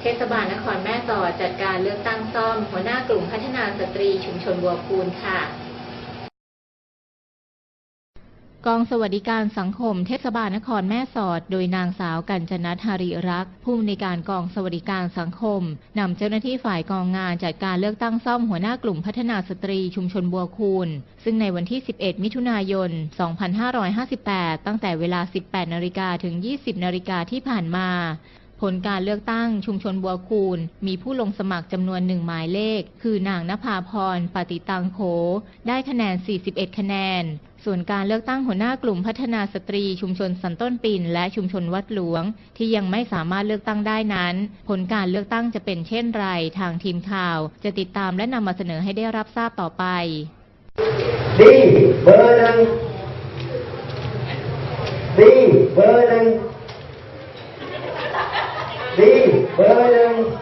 เทศบาลนครแม่สอดจัดการเลือกตั้งซ่อม หัวหน้ากลุ่มพัฒนาสตรีชุมชนบัวคูนค่ะ กองสวัสดิการสังคมเทศบาลนครแม่สอด โดยนางสาวกัญจนัทหาริรักษ์ผู้อำนวยการกองสวัสดิการสังคมนำเจ้าหน้าที่ฝ่ายกองงานจัดการเลือกตั้งซ่อมหัวหน้ากลุ่มพัฒนาสตรีชุมชนบัวคูนซึ่งในวันที่ 11 มิถุนายน 2558 ตั้งแต่เวลา 18 นาฬิกาถึง 20 นาฬิกาที่ผ่านมา ผลการเลือกตั้งชุมชนบัวคูนมีผู้ลงสมัครจำนวนหนึ่งหมายเลข คือนางนภาพรปฏิตังโข ได้คะแนน 41 คะแนน ส่วนการเลือกตั้งหัวหน้ากลุ่มพัฒนาสตรีชุมชนสันต้นปินและชุมชนวัดหลวง ที่ยังไม่สามารถเลือกตั้งได้นั้น ผลการเลือกตั้งจะเป็นเช่นไรทางทีมข่าว จะติดตามและนำมาเสนอให้ได้รับทราบต่อไปดีเบอร์หนึ่งดีเบอร์หนึ่ง Boleh aja.